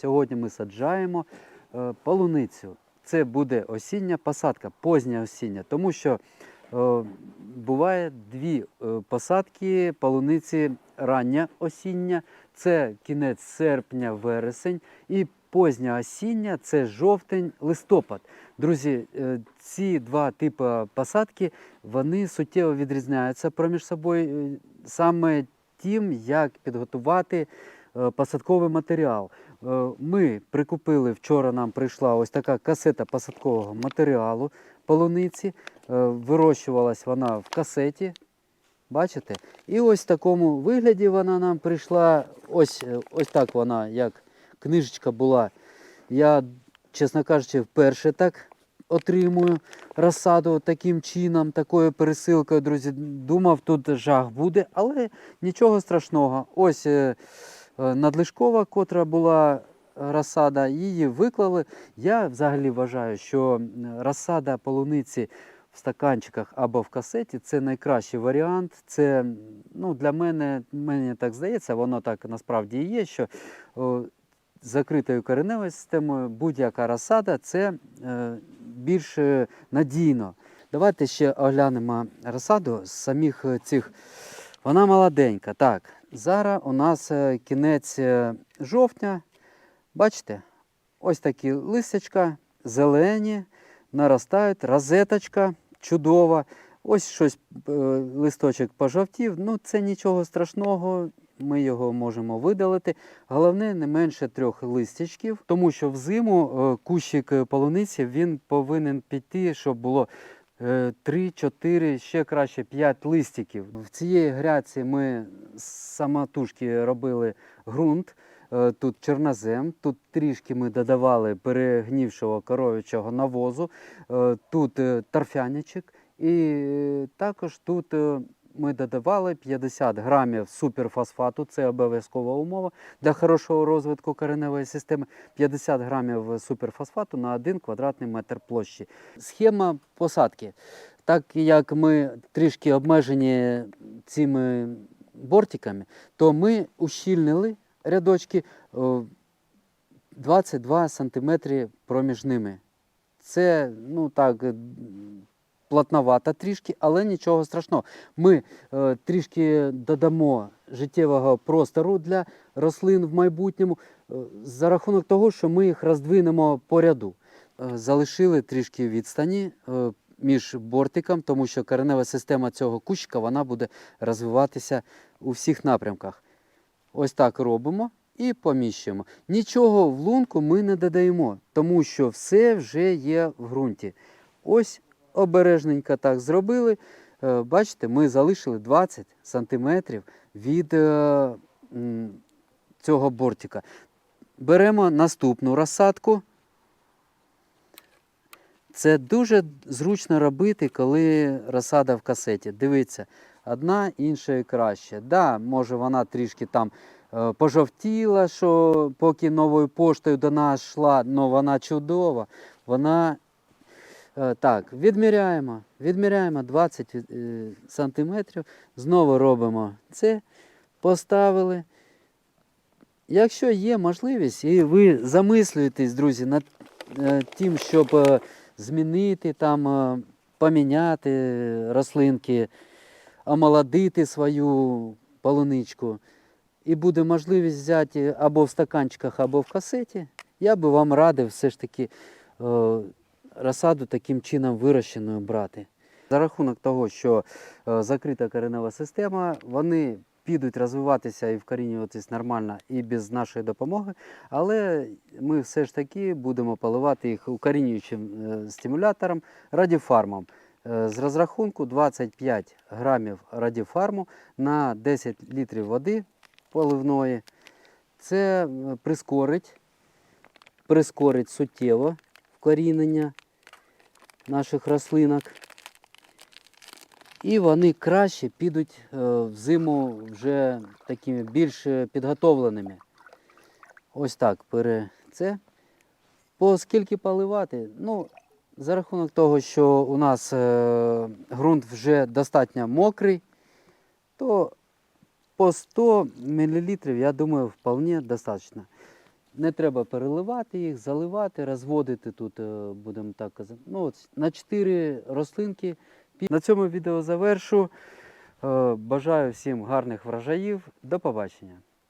Сьогодні ми саджаємо е, полуницю. Це буде осіння посадка, позня осіння, тому що е, буває дві е, посадки полуниці рання осіння, це кінець серпня, вересень, і позня осіння це жовтень, листопад. Друзі, ці два типи посадки вони суттєво відрізняються проміж собою саме тим, як підготувати посадковий матеріал. Е, Ми прикупили вчора. Нам прийшла ось така касета посадкового матеріалу полуниці. Е, Вирощувалась вона в касеті. Бачите? І ось в такому вигляді вона нам прийшла. Ось, е, ось так вона, як книжечка була. Я, чесно кажучи, вперше так отримую розсаду таким чином, такою пересилкою, друзі. Думав, тут жах буде, але нічого страшного. Ось е, е, надлишкова, котра була е, розсада, її виклали. Я взагалі вважаю, що розсада полуниці в стаканчиках або в касеті це найкращий варіант. Це ну, для мене, мені так здається, воно так насправді і є, що з закритою кореневою системою будь-яка розсада це е, більш е, надійно. Давайте ще оглянемо розсаду з самих е, цих. Вона молоденька. Так, зараз у нас е, кінець е, жовтня. Бачите? Ось такі листячка, зелені, наростають, розеточка чудова. Ось щось е, листочок пожовтів. Ну, це нічого страшного. Ми його можемо видалити. Головне не менше трьох листячків, тому що взиму кущик полуниці він повинен піти, щоб було 3-4, ще краще 5 листиків. В цієї гряці ми самотужки робили ґрунт. Е, Тут чорнозем, тут трішки ми додавали перегнівшого коров'ячого навозу, е, тут е, торфяничок і е, також тут е, ми додавали 50 грамів суперфосфату, це обов'язкова умова для хорошого розвитку кореневої системи. 50 грамів суперфосфату на 1 квадратний метр площі. Схема посадки. Так як ми трішки обмежені цими бортиками, то ми ущільнили рядочки 22 см проміж ними. Це ну так, плотновато трішки, але нічого страшного. Ми е, трішки додамо життєвого простору для рослин в майбутньому е, за рахунок того, що ми їх роздвинемо по ряду. Е, залишили трішки відстані е, між бортиком, тому що коренева система цього кущика вона буде розвиватися у всіх напрямках. Ось так робимо і поміщуємо. Нічого в лунку ми не додаємо, тому що все вже є в ґрунті. Ось обережненько так зробили. Е, Бачите, ми залишили 20 сантиметрів від е, цього бортика. Беремо наступну розсадку. Це дуже зручно робити, коли розсада в касеті. Дивіться, одна іншої краще. Да, може вона трішки там е, пожовтіла, що поки новою поштою до нас йшла, але вона чудова. Вона так, відміряємо, відміряємо 20 від- е, сантиметрів, знову робимо це, поставили. Якщо є можливість, і ви замислюєтесь, друзі, над е, тим, щоб е, змінити там, е, поміняти рослинки, омолодити свою полуничку, і буде можливість взяти або в стаканчиках, або в касеті, я би вам радив все ж таки е, розсаду таким чином вирощеною брати. За рахунок того, що е, закрита коренева система, вони підуть розвиватися і вкорінюватись нормально і без нашої допомоги, але ми все ж таки будемо поливати їх укорінюючим е, стимулятором радіфармом. Е, З розрахунку 25 грамів радіфарму на 10 літрів води поливної. Це прискорить, прискорить суттєво вкорінення наших рослинок. І вони краще підуть е, в зиму вже такими більш підготовленими. Ось так пере це. По скільки поливати? Ну, за рахунок того, що у нас е, ґрунт вже достатньо мокрий, то по 100 мл, я думаю, вполне достатньо. Не треба переливати їх, заливати, розводити тут, е, будемо так казати. Ну, от на 4 рослинки. На цьому відео завершу. Е, Бажаю всім гарних врожаїв. До побачення.